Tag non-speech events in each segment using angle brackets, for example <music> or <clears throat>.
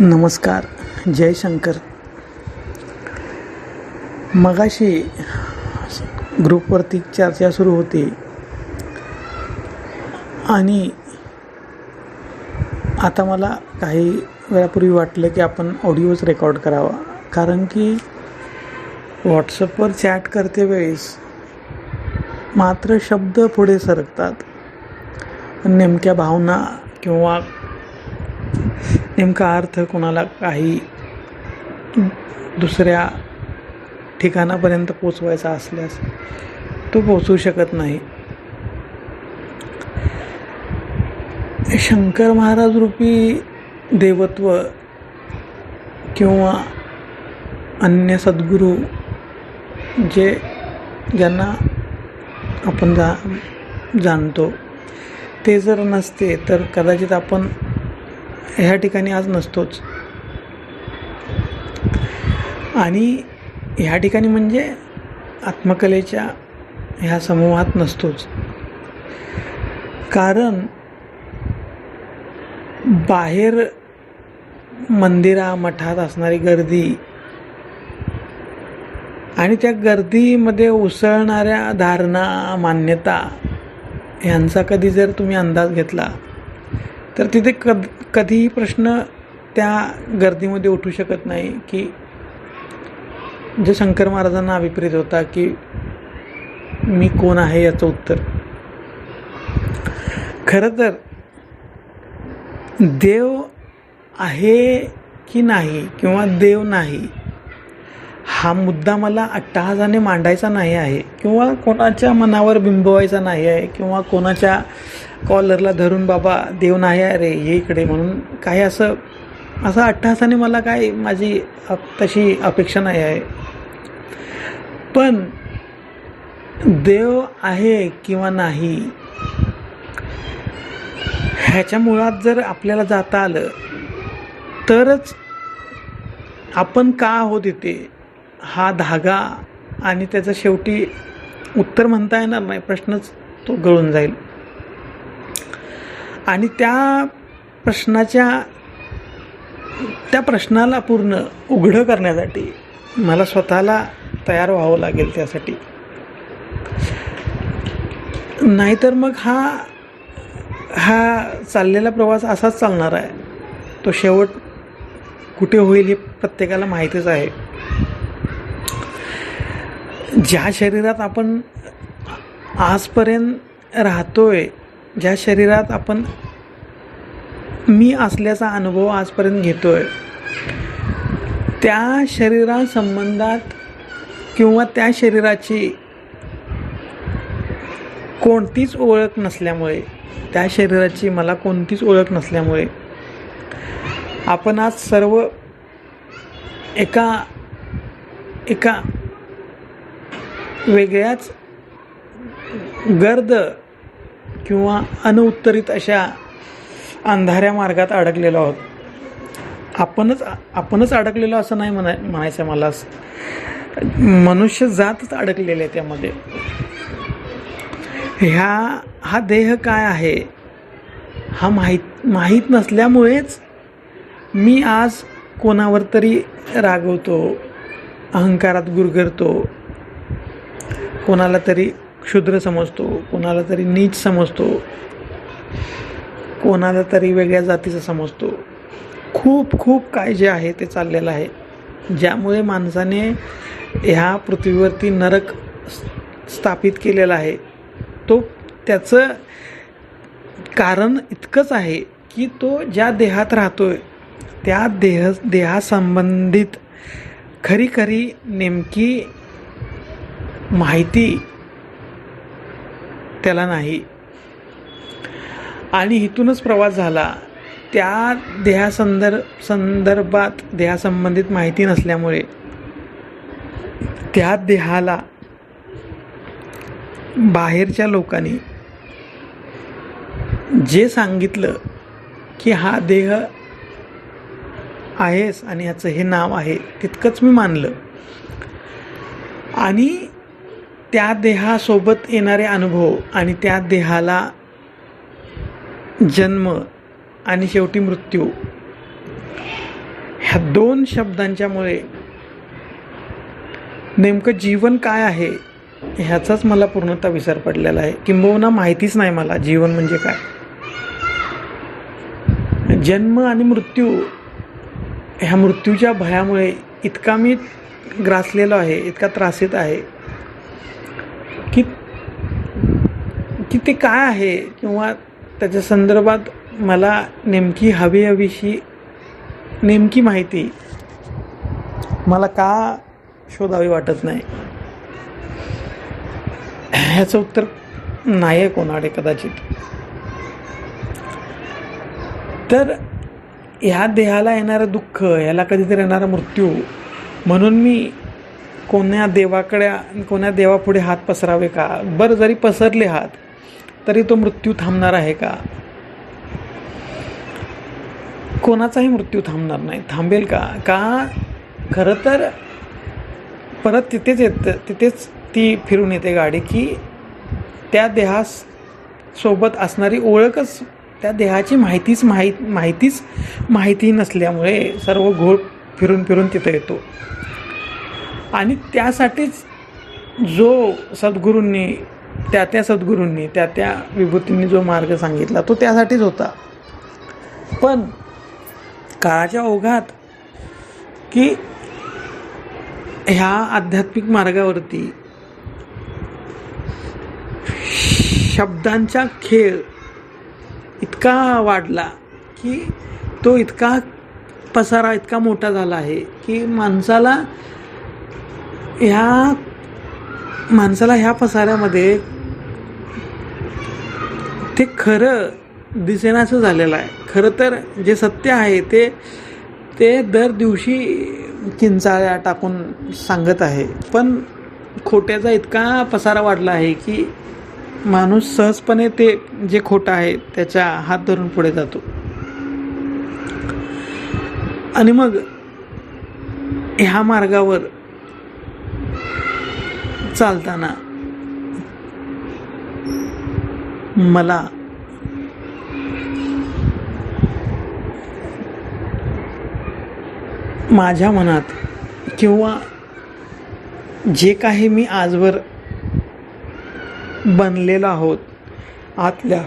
नमस्कार जयशंकर मगाशी ग्रुपवरती चर्चा सुरू होती. आणि आता मला काही वेळापूर्वी वाटलं की आपण ऑडिओच रेकॉर्ड करावा. कारण की व्हॉट्सअपवर चॅट करते वेळेस मात्र शब्द पुढे सरकतात. पण नेमक्या भावना किंवा नेमका अर्थ कोणाला काही दुसऱ्या ठिकाणापर्यंत पोचवायचा असल्यास तो पोचवू शकत नाही. शंकर महाराज रूपी देवत्व किंवा अन्य सद्गुरू जे ज्यांना आपण जा जाणतो ते जर नसते तर कदाचित आपण ह्या ठिकाणी आज नसतोच. आणि ह्या ठिकाणी म्हणजे आत्मकलेच्या ह्या समूहात नसतोच. कारण बाहेर मंदिरा मठात असणारी गर्दी आणि त्या गर्दीमध्ये उसळणाऱ्या धारणा मान्यता ह्यांचा कधी जर तुम्ही अंदाज घेतला तर तिथे कद कधीही प्रश्न त्या गर्दीमध्ये उठू शकत नाही की जे शंकर महाराजांना अभिप्रेत होता की मी कोण आहे याचं उत्तर. खरं तर देव आहे की नाही किंवा देव नाही हा मुद्दा मला अट्टहासाने मांडायचा नाही आहे. किंवा कोणाच्या मनावर बिंबवायचा नाही आहे. किंवा कोणाच्या कॉलरला धरून बाबा देव नाही अरे हे ये इकडे म्हणून काही असं असं अट्टहासाने मला काय माझी तशी अपेक्षा नाही आहे. पण देव आहे किंवा नाही ह्याच्या मुळात जर आपल्याला जाता आलं तरच आपण का आहोत इथे? हा धागा आणि त्याचं शेवटी उत्तर म्हणता येणार नाही प्रश्नच तो गळून जाईल. आणि त्या प्रश्नाच्या त्या प्रश्नाला पूर्ण उघडं करण्यासाठी मला स्वतःला तयार व्हावं लागेल त्यासाठी. नाहीतर मग हा हा चाललेला प्रवास असाच चालणार आहे. तो शेवट कुठे होईल हे प्रत्येकाला माहितीच आहे. ज्या शरीरात आपण आजपर्यंत राहतोय ज्या शरीरात आपण मी असल्याचा अनुभव आजपर्यंत घेतोय त्या शरीरासंबंधात किंवा त्या शरीराची कोणतीच ओळख नसल्यामुळे त्या शरीराची मला कोणतीच ओळख नसल्यामुळे आपण आज सर्व एका एका वेगळ्याच गर्द किंवा अनउत्तरित अशा अंधाऱ्या मार्गात अडकलेलो आहोत. आपणच आपणच अडकलेलो असं नाही म्हणा म्हणायचं मला मनुष्य जातच अडकलेले आहे त्यामध्ये. ह्या हा देह काय आहे? हा माहीत माहीत नसल्यामुळेच मी आज कोणावर तरी रागवतो अहंकारात गुरगरतो कोणाला तरी क्षुद्र समजतो कोणाला तरी नीच समजतो कोणाला तरी वेगळ्या जातीचं समजतो. खूप खूप काय जे आहे ते चाललेलं आहे. ज्यामुळे माणसाने ह्या पृथ्वीवरती नरक स्थापित केलेला आहे. तो त्याचं कारण इतकंच आहे की तो ज्या देहात राहतोय त्या देह देहासंबंधित खरी खरी नेमकी माहिती त्याला नाही. आणि इथूनच प्रवास झाला. त्या देहासंदर् संदर्भात देहासंबंधित माहिती नसल्यामुळे त्या देहाला बाहेरच्या लोकांनी जे सांगितलं की हा देह आहेस आणि ह्याचं हे नाव आहे तितकंच मी मानलं. आणि त्या देहासोबत येणारे अनुभव आणि त्या देहाला जन्म आणि शेवटी मृत्यू. ह्या दोन शब्दांच्यामुळे नेमकं जीवन काय आहे ह्याचाच मला पूर्णतः विसर पडलेला आहे. किंबहुना माहितीच नाही मला जीवन म्हणजे काय. जन्म आणि मृत्यू ह्या मृत्यूच्या भयामुळे इतका मी ग्रासलेलो आहे इतका त्रासित आहे. की ते काय आहे किंवा त्याच्या संदर्भात मला नेमकी हवी हवीशी नेमकी माहिती मला का शोधावी वाटत नाही? ह्याचं उत्तर नाही आहे कोणाकडे कदाचित. तर ह्या देहाला येणारं दुःख ह्याला कधीतरी येणारा मृत्यू म्हणून मी कोण्या देवाकडे कोण्या देवापुढे हात पसरावे का? बरं जरी पसरले हात तरी तो मृत्यू थांबणार आहे का? कोणाचाही मृत्यू थांबणार नाही. थांबेल का? का? खरं तर परत तिथेच येतं तिथेच ती फिरून येते गाडी की त्या देहास सोबत असणारी ओळखच त्या देहाची माहितीच माहीत माहितीच माहिती नसल्यामुळे सर्व घोळ फिरून फिरून तिथं येतो. आणि त्यासाठीच जो सद्गुरूंनी त्या त्या सद्गुरूंनी त्या त्या विभूतींनी जो मार्ग सांगितला तो त्यासाठीच होता. पण काळाच्या ओघात की ह्या आध्यात्मिक मार्गावरती शब्दांचा खेळ इतका वाढला की तो इतका पसारा इतका मोठा झाला आहे की माणसाला ह्या माणसाला ह्या पसाऱ्यामध्ये ते खरं दिसेनासं झालेलं आहे. खरं तर जे सत्य आहे ते ते दर दिवशी किंचाळ्या टाकून सांगत आहे. पण खोट्याचा इतका पसारा वाढला आहे की माणूस सहजपणे ते जे खोटं आहे त्याच्या हात धरून पुढे जातो. आणि मग ह्या मार्गावर चालताना मला माझ्या मनात किंवा जे काही मी आजवर बनलेलो आहोत आतल्या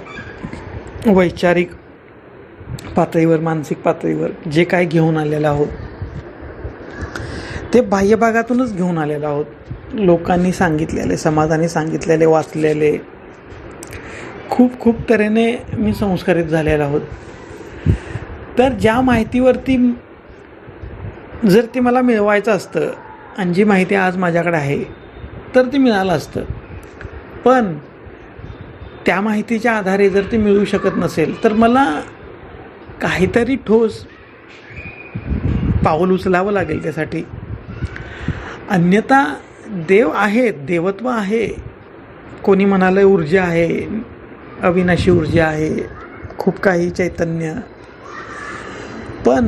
वैचारिक पातळीवर मानसिक पातळीवर जे काय घेऊन आलेलं आहोत ते बाह्यभागातूनच घेऊन आलेलो आहोत. लोकांनी सांगितलेले समाजाने सांगितलेले वाचलेले खूप खूप तऱ्हेने मी संस्कारित झालेला आहोत. तर ज्या माहितीवरती जर ते मला मिळवायचं असतं आणि जी माहिती आज माझ्याकडे आहे तर ते मिळालं असतं. पण त्या माहितीच्या आधारे जर ते मिळू शकत नसेल तर मला काहीतरी ठोस पाऊल उचलावं लागेल त्यासाठी. अन्यथा देव आहेत देवत्व आहे. कोणी म्हणालं ऊर्जा आहे अविनाशी ऊर्जा आहे खूप काही चैतन्य. पण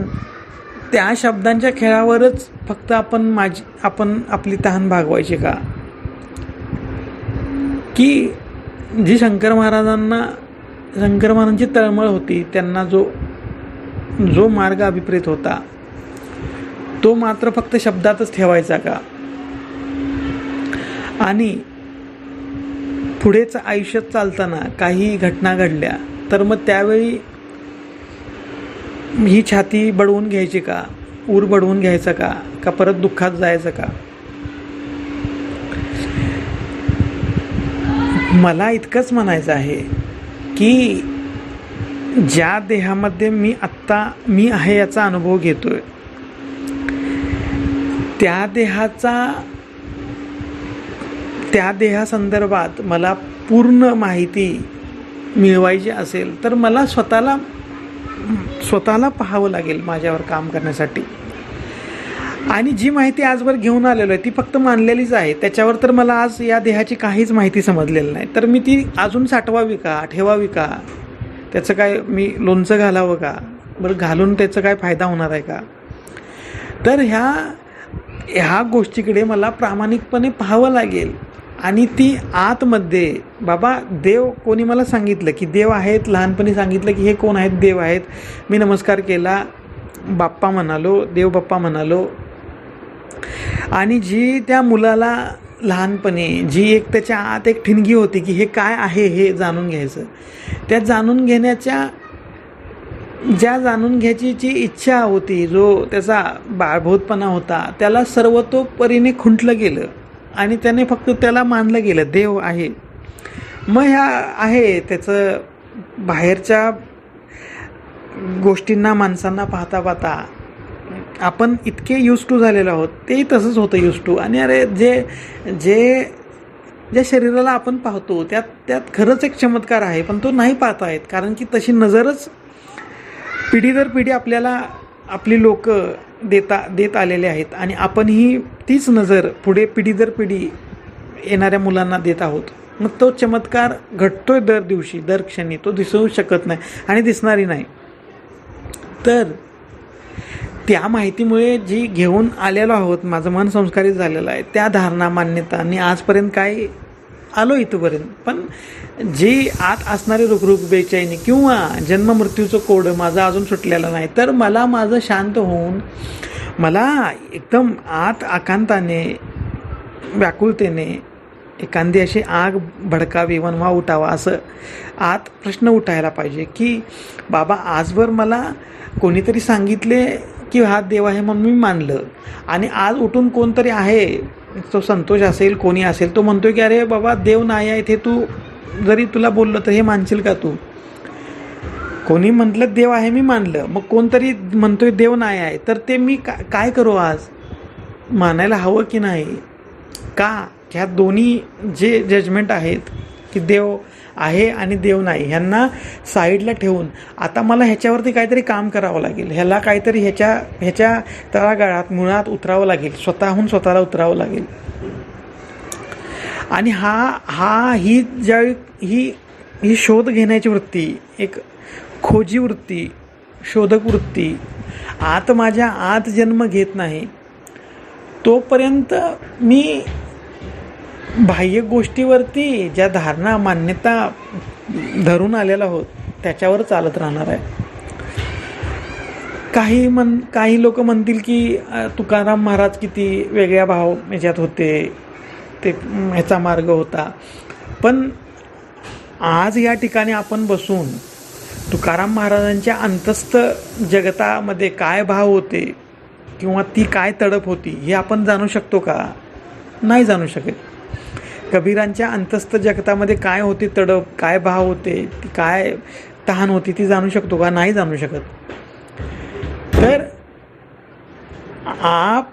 त्या शब्दांच्या खेळावरच फक्त आपण माझी आपण आपली तहान भागवायची का? की जी शंकर महाराजांना शंकर महाराजांची तळमळ होती त्यांना जो जो मार्ग अभिप्रेत होता तो मात्र फक्त शब्दातच ठेवायचा का? आणि पुढेच आयुष्यात चालताना काही घटना घडल्या तर मग त्यावेळी ही छाती बडवून घ्यायची का? ऊर बडवून घ्यायचा का? का परत दुःखात जायचं का? मला इतकंच म्हणायचं आहे की ज्या देहामध्ये मी आत्ता मी आहे याचा अनुभव घेतोय. त्या देहाचा त्या देहासंदर्भात मला पूर्ण माहिती मिळवायची असेल तर मला स्वतःला स्वतःला पाहावं लागेल माझ्यावर काम करण्यासाठी. आणि जी माहिती आजवर घेऊन आलेलो आहे ती फक्त मानलेलीच आहे. त्याच्यावर तर मला आज या देहाची काहीच माहिती समजलेली नाही. तर मी ती अजून साठवावी का ठेवावी का? त्याचं काय मी लोणचं घालावं का? बरं घालून त्याचा काय फायदा होणार आहे का? तर ह्या ह्या गोष्टीकडे मला प्रामाणिकपणे पाहावं लागेल. आणि ती आतमध्ये बाबा देव कोणी मला सांगितलं की देव आहेत लहानपणी सांगितलं की हे कोण आहेत देव आहेत. मी नमस्कार केला. बाप्पा म्हणालो देव बाप्पा म्हणालो. आणि जी त्या मुलाला लहानपणी जी एक त्याच्या आत एक ठिणगी होती की हे काय आहे हे जाणून घ्यायचं. त्या जाणून घेण्याच्या ज्या जाणून घ्यायची जी इच्छा होती जो त्याचा बाळभूतपणा होता त्याला सर्वतोपरीने खुंटलं गेलं. आणि त्याने फक्त त्याला मानलं गेलं देव आहे. मग ह्या आहे त्याचं बाहेरच्या गोष्टींना माणसांना पाहता पाहता आपण इतके यूज टू झालेलो आहोत तेही तसंच होतं यूज टू आणि अरे जे जे ज्या शरीराला आपण पाहतो त्यात त्यात खरंच एक चमत्कार आहे पण तो नाही पाहता येत कारण की तशी नजरच पिढी दर पिढी आपल्याला आपली लोकं देता देत आलेले आहेत. आणि आपणही तीच नजर पुढे पिढी दर पिढी येणाऱ्या मुलांना देत आहोत. मग तो चमत्कार घटतोय दर दिवशी दर क्षणी. तो दिसू शकत नाही आणि दिसणारी नाही. तर त्या माहितीमुळे जी घेऊन आलेलो आहोत माझं मन संस्कारित झालेलं आहे. त्या धारणा मान्यता आणि आजपर्यंत काय आलो इथपर्यंत. पण जी आत असणारे रुकरुक बेचैनी किंवा जन्म मृत्यूचं कोड माझं अजून सुटलेलं नाही तर मला माझं शांत होऊन मला एकदम आत आकांताने व्याकुलतेने एखादी अशी आग भडकावी वनवा उठावा असं आत प्रश्न उठायला पाहिजे की बाबा आजवर मला कोणीतरी सांगितले की हा देव आहे म्हणून मी मानलं. आणि आज उठून कोणतरी आहे तो संतोष असेल कोणी असेल तो म्हणतो की अरे बाबा देव नाही आहे ते तू जरी तुला बोललं तर हे मानशील का तू? कोणी म्हटलं देव आहे मी मानलं. मग कोणतरी म्हणतोय देव नाही आहे. तर ते मी का काय करू आज? मानायला हवं की नाही? का? ह्या दोन्ही जे जजमेंट आहेत की देव आहे आणि देव नाही. ह्यांना साईडला ठेवून आता मला ह्याच्यावरती काहीतरी काम करावं लागेल. ह्याला काहीतरी ह्याच्या ह्याच्या तळागाळात मुळात उतरावं लागेल. स्वतःहून स्वतःला उतरावं लागेल. आणि हा हा ही ज्यावेळी ही ही शोध घेण्याची वृत्ती एक खोजी वृत्ती शोधक वृत्ती आत माझ्या आत जन्म घेत नाही तोपर्यंत मी बाह्य गोष्टीवरती ज्या धारणा मान्यता धरून आलेला आहोत त्याच्यावर चालत राहणार आहे. काही मन काही लोक म्हणतील की तुकाराम महाराज किती वेगळ्या भाव ह्याच्यात होते ते ह्याचा मार्ग होता. पण आज या ठिकाणी आपण बसून तुकाराम महाराजांच्या अंतस्थ जगतामध्ये काय भाव होते किंवा ती काय तडप होती हे आपण जाणू शकतो का? नाही जाणू शकत. कबीरांच्या अंतस्थ जगतामध्ये काय होते तडप काय भाव होते ती काय तहान होती ती जाणू शकतो का? नाही जाणू शकत. तर आप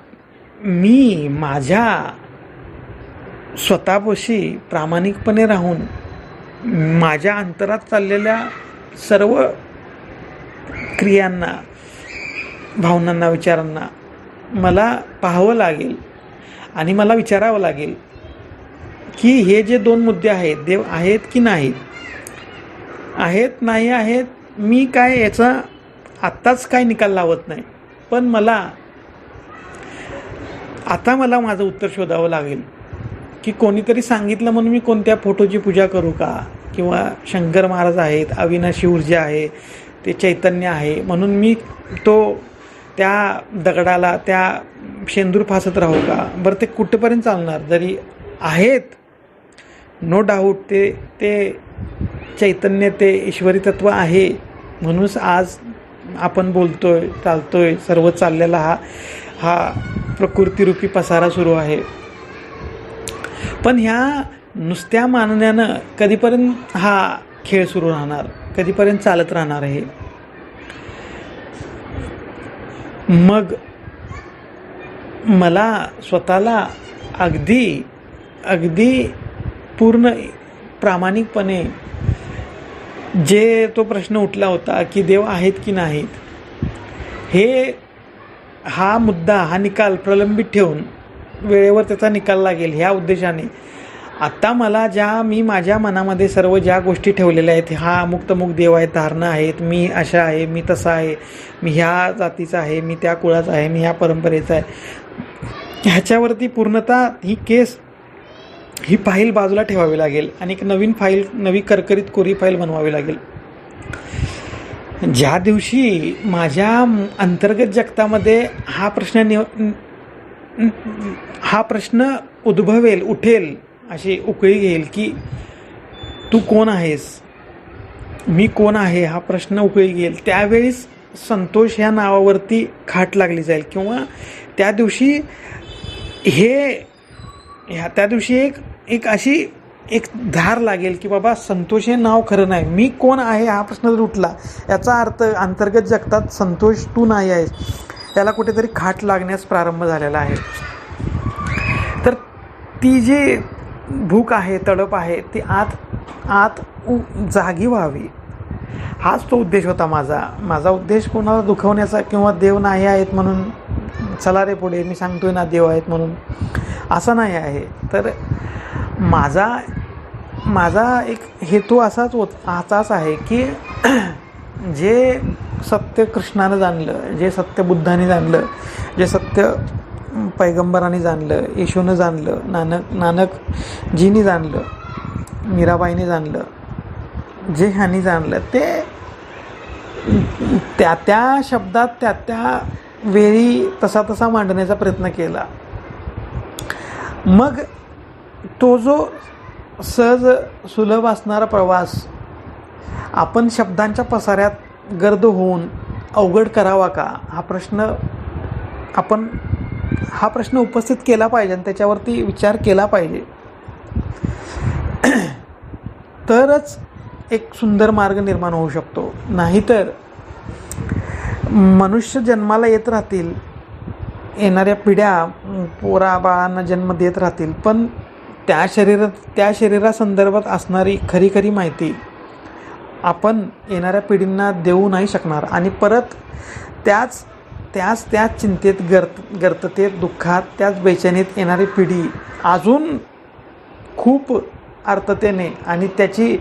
मी माझ्या स्वतःपाशी प्रामाणिकपणे राहून माझ्या अंतरात चाललेल्या सर्व क्रियांना भावनांना विचारांना मला पाहावं लागेल आणि मला विचारावं लागेल. की हे जे दोन मुद्दे आहेत देव आहेत की नाहीत? आहेत नाही आहेत मी काय याचा आत्ताच काय निकाल लावत नाही. पण मला आता मला माझं उत्तर शोधावं लागेल की कोणीतरी सांगितलं म्हणून मी कोणत्या फोटोची पूजा करू का? किंवा शंकर महाराज आहेत अविनाशी ऊर्जा आहे ते चैतन्य आहे म्हणून मी तो त्या दगडाला त्या शेंदूर फासत राहू का? बरं ते कुठंपर्यंत चालणार? जरी आहेत नो डाऊट ते ते चैतन्य ते ईश्वरी तत्व आहे. म्हणूनच आज आपण बोलतो आहे चालतो आहे सर्व चाललेला हा हा प्रकृतीरूपी पसारा सुरू आहे. पण ह्या नुसत्या मानण्यानं कधीपर्यंत हा खेळ सुरू राहणार? कधीपर्यंत चालत राहणार आहे मग मला स्वतःला अगदी अगदी पूर्ण प्रामाणिकपणे जे तो प्रश्न उठला होता की देव आहेत की नाहीत हे हा मुद्दा हा निकाल प्रलंबित ठेवून वेळेवर त्याचा निकाल लागेल ह्या उद्देशाने. आत्ता मला ज्या मी माझ्या मनामध्ये सर्व ज्या गोष्टी ठेवलेल्या आहेत हा मुक्तमुक देव आहेत धारणा आहेत मी अशा आहे मी तसा आहे मी ह्या जातीचा आहे मी त्या कुळाचा आहे मी ह्या परंपरेचा आहे ह्याच्यावरती पूर्णतः ही केस ही फाईल बाजूला ठेवावी लागेल आणि एक नवीन फाईल नवी करकरीत कोरी फाईल बनवावी लागेल. ज्या दिवशी माझ्या अंतर्गत जगतामध्ये हा प्रश्न निव हा प्रश्न उद्भवेल उठेल अशी उकळी घेईल की तू कोण आहेस? मी कोण आहे? हा प्रश्न उकळी घेईल. त्यावेळीस संतोष ह्या नावावरती खाट लागली जाईल किंवा त्या दिवशी हे ह्या त्या दिवशी एक एक अशी एक धार लागेल की बाबा संतोष हे नाव खरं नाही. मी कोण आहे हा प्रश्न जर उठला याचा अर्थ अंतर्गत जगतात संतोष तू नाही आहेस. त्याला कुठेतरी खाट लागण्यास प्रारंभ झालेला आहे. तर ती जी भूक आहे तडप आहे ती आत आत उ- जागी व्हावी. हाच तो उद्देश होता माझा. माझा उद्देश कोणाला दुखवण्याचा किंवा देव नाही आहेत म्हणून चला रे पुढे मी सांगतोय ना देव आहेत म्हणून. असं नाही आहे. तर माझा माझा एक हेतू असाच होत असाच आहे की <clears throat> जे सत्य कृष्णानं जाणलं जे सत्य बुद्धाने जाणलं जे सत्य पैगंबराने जाणलं येशूनं जाणलं नानक नानकजीनी जाणलं मीराबाईने जाणलं जे ह्यानी जाणलं ते त्या त्या शब्दात त्या त्या वेळी तसा तसा मांडण्याचा प्रयत्न केला. मग तो जो सहज सुलभ असणारा प्रवास आपण शब्दांच्या पसाऱ्यात गर्द होऊन अवघड करावा का? हा प्रश्न आपण हा प्रश्न उपस्थित केला पाहिजे आणि त्याच्यावरती विचार केला पाहिजे. <clears throat> तरच एक सुंदर मार्ग निर्माण होऊ शकतो. नाहीतर मनुष्य जन्माला येत राहतील येणाऱ्या पिढ्या पोरा बाळांना जन्म देत राहतील. पण त्या शरीरात त्या शरीरासंदर्भात असणारी खरी खरी माहिती आपण येणाऱ्या पिढींना देऊ नाही शकणार. आणि परत त्याच त्याच त्याच चिंतेत गर्त गर्ततेत दुःखात त्याच बेचैनीत येणारी पिढी अजून खूप आर्ततेने आणि त्याची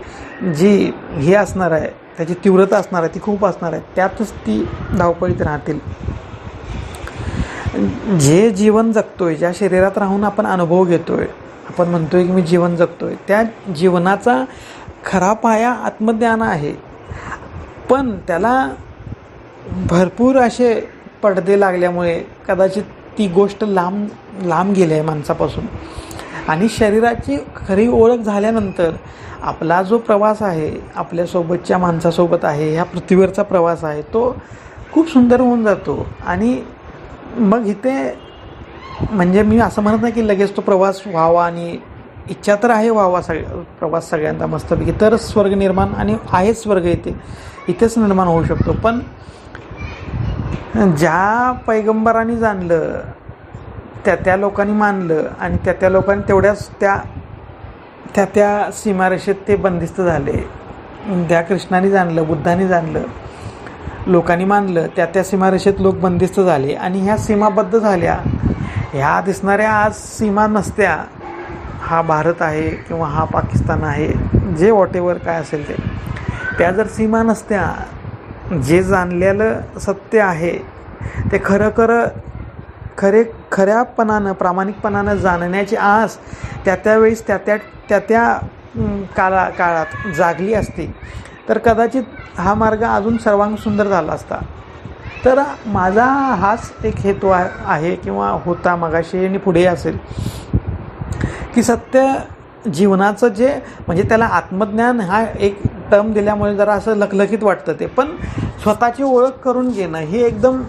जी हे असणार आहे त्याची तीव्रता असणार आहे ती खूप असणार आहे त्यातच ती धावपळीत राहतील. जे जीवन जगतोय ज्या शरीरात राहून आपण अनुभव घेतोय आपण म्हणतोय की मी जीवन जगतोय त्या जीवनाचा खरा पाया आत्मज्ञान आहे. पण त्याला भरपूर असे पडदे लागल्यामुळे कदाचित ती गोष्ट लांब लांब गेली आहे माणसापासून. आणि शरीराची खरी ओळख झाल्यानंतर आपला जो प्रवास आहे आपल्यासोबतच्या माणसासोबत आहे ह्या पृथ्वीवरचा प्रवास आहे तो खूप सुंदर होऊन जातो. आणि मग इथे म्हणजे मी असं म्हणत नाही की लगेच तो प्रवास व्हावा आणि इच्छा तर आहे व्हावा सग प्रवास सगळ्यांचा मस्तपैकी तर स्वर्ग निर्माण आणि आहे स्वर्ग इथे. इथेच निर्माण होऊ शकतो. पण ज्या पैगंबरांनी जाणलं त्या त्या लोकांनी मानलं आणि त्या त्या लोकांनी तेवढ्याच त्या त्या त्या सीमारेषेत ते बंदिस्त झाले. त्या कृष्णाने जाणलं बुद्धाने जाणलं. लोकांनी मानलं त्या त्या सीमारेषेत लोक बंदिस्त झाले आणि ह्या सीमाबद्ध झाल्या. ह्या दिसणाऱ्या आज सीमा नसत्या. हा भारत आहे किंवा हा पाकिस्तान आहे जे वॉटेवर काय असेल ते. त्या जर सीमा नसत्या जे जाणलेलं सत्य आहे ते खरं खरं खरे खऱ्यापणानं प्रामाणिकपणानं जाणण्याची आस त्या त्यावेळेस त्या त्या त्या त्या काळा काळात जागली असती. तर कदाचित हा मार्ग अजून सर्वांग सुंदर झाला असता. तर माझा हाच एक हेतू आहे किंवा होता मगाशी आणि पुढे असेल. की सत्य जीवनाचं जे म्हणजे त्याला आत्मज्ञान हा एक टर्म दिल्यामुळे जरा असं लखलखीत वाटतं ते. पण स्वतःची ओळख करून घेणं ही एकदम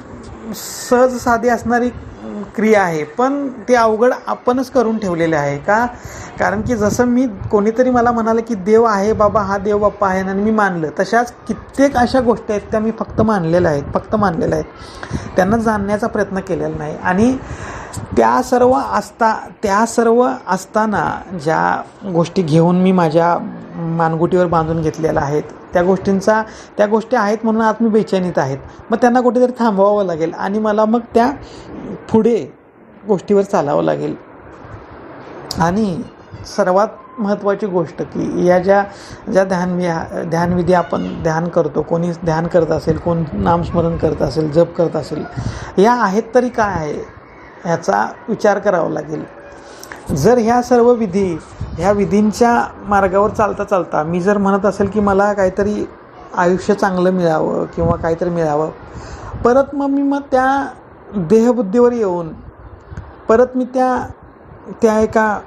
सहज साधी असणारी क्रिया आहे. पण ते अवघड आपणच करून ठेवलेले आहे का? कारण की जसं मी कोणीतरी मला म्हणालं की देव आहे बाबा हा देव बाप्पा आहे आणि मी मानलं. तशाच कित्येक अशा गोष्टी आहेत त्या मी फक्त मानलेल्या आहेत फक्त मानलेल्या आहेत. त्यांना जाणण्याचा प्रयत्न केलेला नाही. आणि त्या सर्व असता त्या सर्व असताना ज्या गोष्टी घेऊन मी माझ्या मानगुटीवर बांधून घेतलेल्या आहेत त्या गोष्टींचा त्या गोष्टी आहेत म्हणून आज मी बेचैनीत आहेत. मग त्यांना कुठेतरी थांबवावं लागेल आणि मला मग त्या पुढे गोष्टीवर चालावं लागेल. आणि सर्वात महत्त्वाची गोष्ट की या ज्या ज्या ध्यान ध्यानविधी आपण ध्यान करतो कोणी ध्यान करत असेल कोण नामस्मरण करत असेल जप करत असेल या आहेत तरी काय आहे? ह्याचा विचार करावा लागेल. जर ह्या सर्व विधी ह्या विधींच्या मार्गावर चालता चालता मी जर म्हणत असेल की मला काहीतरी आयुष्य चांगलं मिळावं किंवा काहीतरी मिळावं परत मग मी मग त्या देहबुद्धीवर येऊन परत मी त्या त्या एका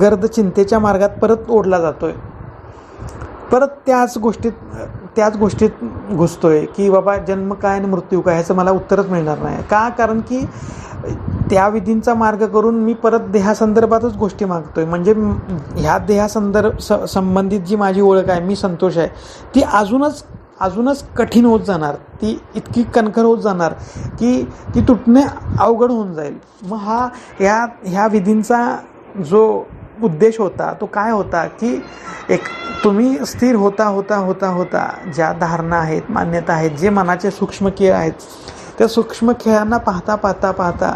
गर्द चिंतेच्या मार्गात परत ओढला जातो आहे परत त्याच गोष्टीत त्याच गोष्टीत घुसतो आहे की बाबा जन्म काय आणि मृत्यू काय ह्याचं मला उत्तरच मिळणार नाही. का? कारण की त्या विधींचा मार्ग करून मी परत देहासंदर्भातच गोष्टी मागतोय. म्हणजे ह्या देहासंदर्भ स संबंधित जी माझी ओळख आहे मी संतोष आहे ती अजूनच अजूनच कठीण होत जाणार. ती इतकी कणखर होत जाणार की ती तुटणे अवघड होऊन जाईल. मग हा ह्या ह्या विधींचा जो उद्देश होता तो काय होता की एक तुम्ही स्थिर होता होता होता होता ज्या धारणा आहेत मान्यता आहेत जे मनाचे सूक्ष्म किळ आहेत त्या सूक्ष्म खेळांना पाहता पाहता पाहता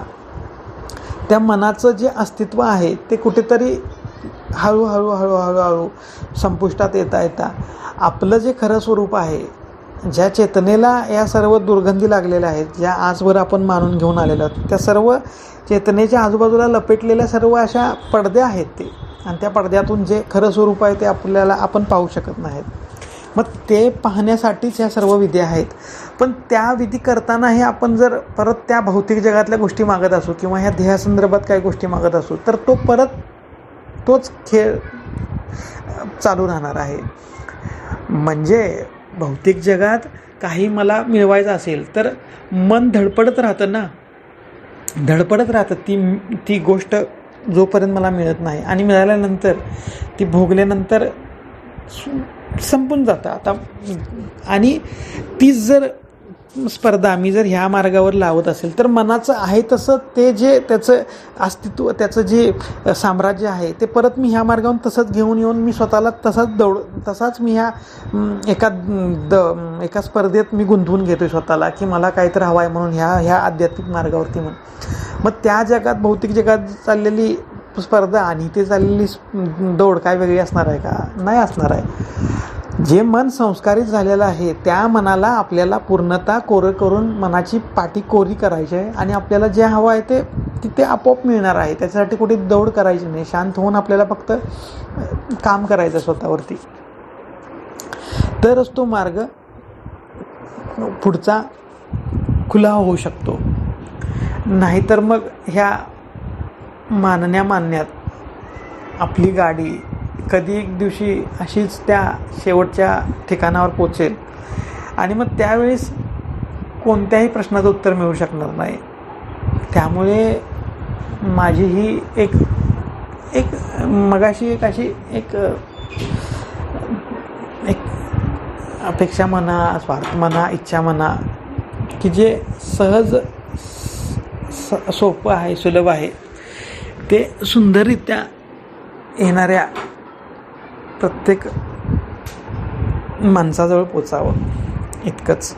त्या मनाचं जे अस्तित्व आहे ते कुठेतरी हळूहळू हळूहळू हळू संपुष्टात येता येता आपलं जे खरं स्वरूप आहे ज्या चेतनेला या सर्व दुर्गंधी लागलेल्या आहेत ज्या आजवर आपण मानून घेऊन आलेलो आहोत त्या सर्व चेतनेच्या आजूबाजूला लपेटलेल्या सर्व अशा पडद्या आहेत ते. आणि त्या पडद्यातून जे खरं स्वरूप आहे ते आपल्याला आपण पाहू शकत नाहीत. मग ते पाहण्यासाठीच ह्या सर्व विधी आहेत. पण त्या विधी करतानाही आपण जर परत त्या भौतिक जगातल्या गोष्टी मागत असू किंवा ह्या ध्येयासंदर्भात काही गोष्टी मागत असू तर तो परत तोच खेळ चालू राहणार आहे. म्हणजे भौतिक जगात काही मला मिळवायचं असेल तर मन धडपडत राहतं ना. धडपडत राहतं ती ती गोष्ट जोपर्यंत मला मिळत नाही. आणि मिळाल्यानंतर ती भोगल्यानंतर संपून जातं. आता आणि तीच जर स्पर्धा मी जर ह्या मार्गावर लावत असेल तर मनाचं आहे तसं ते जे त्याचं अस्तित्व त्याचं जे साम्राज्य आहे ते परत मी ह्या मार्गावरून तसंच घेऊन येऊन मी स्वतःला तसाच दौड तसाच मी ह्या एका द एका स्पर्धेत मी गुंतवून घेतोय स्वतःला की मला काहीतरी हवं आहे म्हणून ह्या ह्या आध्यात्मिक मार्गावरती म्हणून. मग त्या जगात भौतिक जगात चाललेली स्पर्धा आणि ते चाललेली दौड काय वेगळी असणार आहे का? नाही असणार आहे. जे मन संस्कारित झालेलं आहे त्या मनाला आपल्याला पूर्णतः कोरं करून मनाची पाठी कोरी करायची आहे आणि आपल्याला जे हवं आहे ते तिथे आपोआप मिळणार आहे. त्याच्यासाठी कुठे दौड करायची नाही. शांत होऊन आपल्याला फक्त काम करायचं स्वतःवरती. तरच तो मार्ग पुढचा खुला होऊ शकतो. नाहीतर मग ह्या मानण्या मानण्यात. आपली गाडी कधी एक दिवशी अशीच त्या शेवटच्या ठिकाणावर पोचेल. आणि मग त्यावेळेस कोणत्याही प्रश्नाचं उत्तर मिळू शकणार नाही. त्यामुळे माझी ही एक एक मगाशी एक अशी एक एक अपेक्षा म्हणा स्वार्थ म्हणा इच्छा म्हणा की जे सहज स सोपं आहे सुलभ आहे ते सुंदररित्या येणाऱ्या प्रत्येक माणसाजवळ पोचावं. इतकंच.